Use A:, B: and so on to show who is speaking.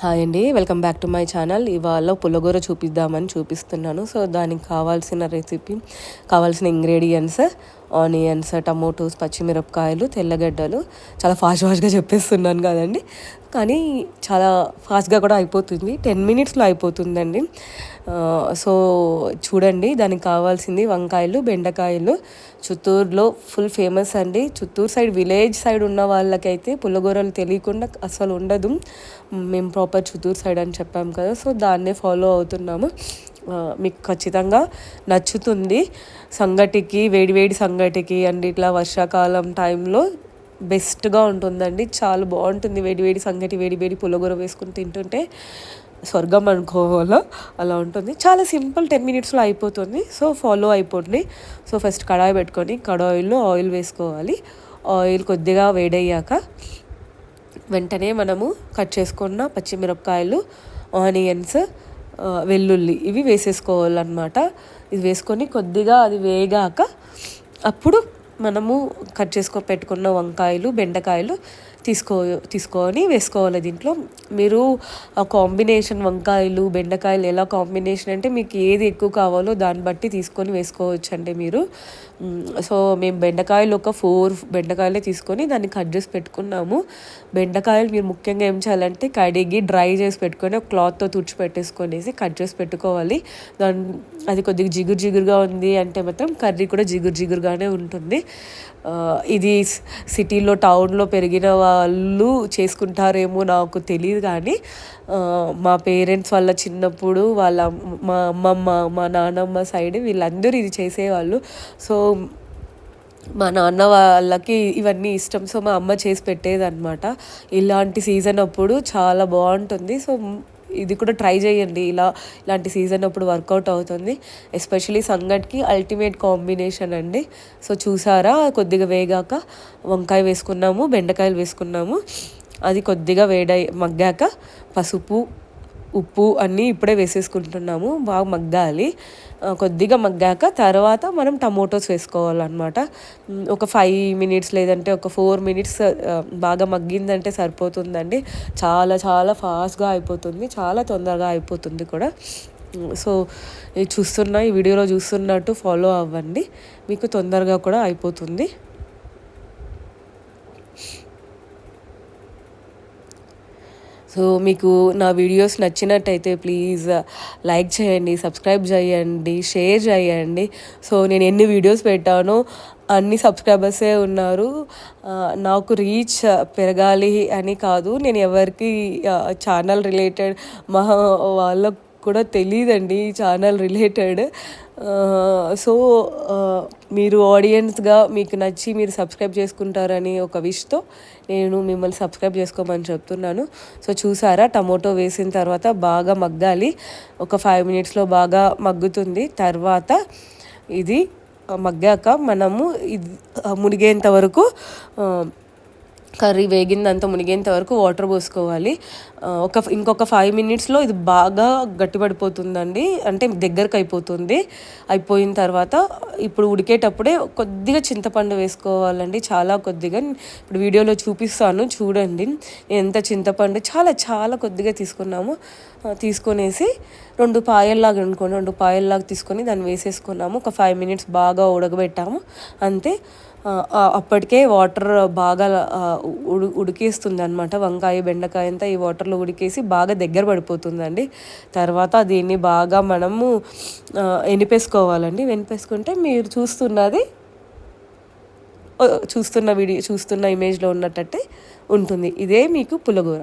A: Hi అండి welcome back to my channel. ఇవాళ పులగూర చూపిద్దామని చూపిస్తున్నాను. సో దానికి కావాల్సిన రెసిపీ కావాల్సిన ఇంగ్రీడియంట్స్ ఆనియన్స్ టమోటోస్ పచ్చిమిరపకాయలు తెల్లగడ్డలు చాలా ఫాస్ట్ ఫాస్ట్గా చెప్పేస్తున్నాను కదండి. కానీ చాలా ఫాస్ట్గా కూడా అయిపోతుంది. టెన్ మినిట్స్లో అయిపోతుందండి. సో చూడండి దానికి కావాల్సింది వంకాయలు బెండకాయలు. చిత్తూరులో ఫుల్ ఫేమస్ అండి. చిత్తూరు సైడ్ విలేజ్ సైడ్ ఉన్న వాళ్ళకైతే పుల్లగూరలు తెలియకుండా అసలు ఉండదు. మేము ప్రాపర్ చిత్తూరు సైడ్ అని చెప్పాము కదా సో దాన్నే ఫాలో అవుతున్నాము. మీకు ఖచ్చితంగా నచ్చుతుంది. సంగటికి వేడివేడి సంగటికి అండ్ ఇట్లా వర్షాకాలం టైంలో బెస్ట్గా ఉంటుందండి. చాలా బాగుంటుంది వేడివేడి సంగటి వేడివేడి పులగూర వేసుకుని తింటుంటే. స్వర్గం అనుకోవాలో? అలా ఉంటుంది. చాలా సింపుల్ టెన్ మినిట్స్లో అయిపోతుంది. సో ఫాలో అయిపోండి. సో ఫస్ట్ కడాయి పెట్టుకొని కడాయిల్లో ఆయిల్ వేసుకోవాలి. ఆయిల్ కొద్దిగా వేడయ్యాక వెంటనే మనము కట్ చేసుకున్న పచ్చిమిరపకాయలు ఆనియన్స్ వెల్లుల్లి ఇవి వేసేసుకోవాలన్నమాట. ఇది వేసుకొని కొద్దిగా అది వేగాక అప్పుడు మనము కట్ చేసుకో పెట్టుకున్న వంకాయలు బెండకాయలు తీసుకో తీసుకొని వేసుకోవాలి దీంట్లో. మీరు ఆ కాంబినేషన్ వంకాయలు బెండకాయలు ఎలా కాంబినేషన్ అంటే మీకు ఏది ఎక్కువ కావాలో దాన్ని బట్టి తీసుకొని వేసుకోవచ్చు అండి మీరు సో మేము బెండకాయలు ఒక ఫోర్ బెండకాయలే తీసుకొని దాన్ని కట్ చేసి పెట్టుకున్నాము. బెండకాయలు మీరు ముఖ్యంగా ఏం చేయాలంటే కడిగి డ్రై చేసి పెట్టుకొని ఒక క్లాత్తో తుడిచి పెట్టేసుకొనేసి కట్ చేసి పెట్టుకోవాలి. దాని అది కొద్దిగా జిగురు జిగురుగా ఉంది అంటే మాత్రం కర్రీ కూడా జిగురు జిగురుగానే ఉంటుంది. ఇది సిటీలో టౌన్లో పెరిగిన వాళ్ళు చేసుకుంటారేమో నాకు తెలియదు కానీ మా పేరెంట్స్ వాళ్ళ చిన్నప్పుడు వాళ్ళ మా అమ్మమ్మ మా నాన్నమ్మ సైడ్ వీళ్ళందరూ ఇది చేసేవాళ్ళు. సో మా నాన్న వాళ్ళకి ఇవన్నీ ఇష్టం. సో మా అమ్మ చేసి పెట్టేదన్నమాట. ఇలాంటి సీజన్ అప్పుడు చాలా బాగుంటుంది. సో ఇది కూడా ట్రై చేయండి. ఇలా ఇలాంటి సీజన్ అప్పుడు వర్కౌట్ అవుతుంది. ఎస్పెషలీ సంగట్కి అల్టిమేట్ కాంబినేషన్ అండి. సో చూసారా? కొద్దిగా వేగాక వంకాయ వేసుకున్నాము బెండకాయలు వేసుకున్నాము. అది కొద్దిగా వేడై మగ్గాక పసుపు ఉప్పు అన్నీ ఇప్పుడే వేసేసుకుంటున్నాము. బాగా మగ్గాలి. కొద్దిగా మగ్గాక తర్వాత మనం టమోటోస్ వేసుకోవాలన్నమాట. ఒక ఫైవ్ మినిట్స్ లేదంటే ఒక ఫోర్ మినిట్స్ బాగా మగ్గిందంటే సరిపోతుందండి. చాలా చాలా ఫాస్ట్గా అయిపోతుంది. చాలా తొందరగా అయిపోతుంది కూడా. సో చూస్తున్న ఈ వీడియోలో చూస్తున్నట్టు ఫాలో అవ్వండి. మీకు తొందరగా కూడా అయిపోతుంది. సో మీకు నా వీడియోస్ నచ్చినట్టయితే ప్లీజ్ uh, లైక్ చేయండి సబ్స్క్రైబ్ చేయండి షేర్ చేయండి. సో నేను ఎన్ని వీడియోస్ పెట్టానో అన్ని సబ్స్క్రైబర్సే ఉన్నారు. Uh, నాకు రీచ్ uh, పెరగాలి అని కాదు. నేను ఎవరికి ఛానల్ రిలేటెడ్ మా వాళ్ళకు కూడా తెలియదండి ఛానల్ రిలేటెడ్. సో మీరు ఆడియన్స్గా మీకు నచ్చి మీరు సబ్స్క్రైబ్ చేసుకుంటారని ఒక విష్తో నేను మిమ్మల్ని సబ్స్క్రైబ్ చేసుకోమని చెప్తున్నాను. సో చూసారా టమోటో వేసిన తర్వాత బాగా మగ్గాలి. ఒక ఫైవ్ మినిట్స్లో బాగా మగ్గుతుంది. తర్వాత ఇది మగ్గాక మనము ఇది మునిగేంత వరకు కర్రీ వేగిందంతా మునిగేంత వరకు వాటర్ పోసుకోవాలి. ఒక ఇంకొక ఫైవ్ మినిట్స్లో ఇది బాగా గట్టిపడిపోతుందండి. అంటే దగ్గరకు అయిపోతుంది అయిపోయిన తర్వాత ఇప్పుడు ఉడికేటప్పుడే కొద్దిగా చింతపండు వేసుకోవాలండి. చాలా కొద్దిగా. ఇప్పుడు వీడియోలో చూపిస్తాను చూడండి. ఎంత చింతపండు చాలా చాలా కొద్దిగా తీసుకున్నాము. తీసుకొనేసి రెండు పాయల్లాగా అనుకోండి. రెండు పాయల్లాగా తీసుకొని దాన్ని వేసేసుకున్నాము. ఒక ఫైవ్ మినిట్స్ బాగా ఉడకబెట్టాము. అంతే. అప్పటికే వాటర్ బాగా ఉడు ఉడికేస్తుంది అనమాట వంకాయ బెండకాయ అంతా ఈ వాటర్లో ఉడికేసి బాగా దగ్గర పడిపోతుందండి. తర్వాత దీన్ని బాగా మనము ఎనిపేసుకోవాలండి. వెనిపేసుకుంటే మీరు చూస్తున్నది చూస్తున్న వీడియో చూస్తున్న ఇమేజ్లో ఉన్నట్టయితే ఉంటుంది. ఇదే మీకు పులగూర.